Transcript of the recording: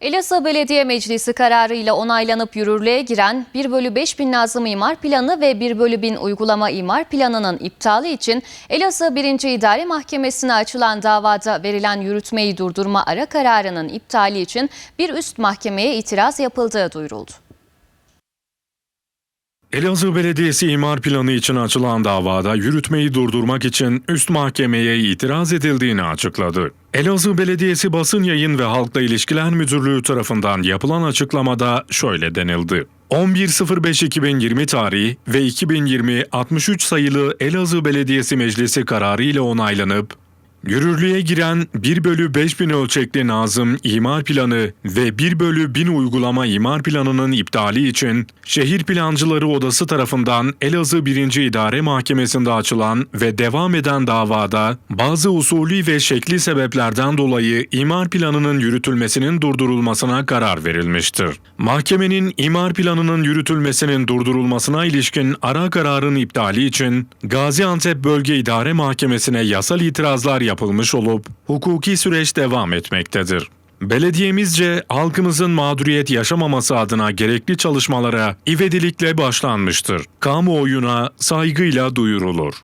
Elazığ Belediye Meclisi kararıyla onaylanıp yürürlüğe giren 1 bölü 5 bin Nazım İmar Planı ve 1 bölü 1000 Uygulama İmar Planı'nın iptali için Elazığ 1. İdare Mahkemesi'ne açılan davada verilen yürütmeyi durdurma ara kararının iptali için bir üst mahkemeye itiraz yapıldığı duyuruldu. Elazığ Belediyesi imar planı için açılan davada yürütmeyi durdurmak için üst mahkemeye itiraz edildiğini açıkladı. Elazığ Belediyesi Basın Yayın ve Halkla İlişkiler Müdürlüğü tarafından yapılan açıklamada şöyle denildi. 11.05.2020 tarihi ve 2020-63 sayılı Elazığ Belediyesi Meclisi kararı ile onaylanıp Yürürlüğe giren 1 bölü 5000 ölçekli Nazım İmar Planı ve 1 bölü 1000 Uygulama İmar Planı'nın iptali için Şehir Plancıları Odası tarafından Elazığ 1. İdare Mahkemesi'nde açılan ve devam eden davada bazı usulü ve şekli sebeplerden dolayı imar planının yürütülmesinin durdurulmasına karar verilmiştir. Mahkemenin imar planının yürütülmesinin durdurulmasına ilişkin ara kararın iptali için Gaziantep Bölge İdare Mahkemesi'ne yasal itirazlar yapılmış olup hukuki süreç devam etmektedir. Belediyemizce halkımızın mağduriyet yaşamaması adına gerekli çalışmalara ivedilikle başlanmıştır. Kamuoyuna saygıyla duyurulur.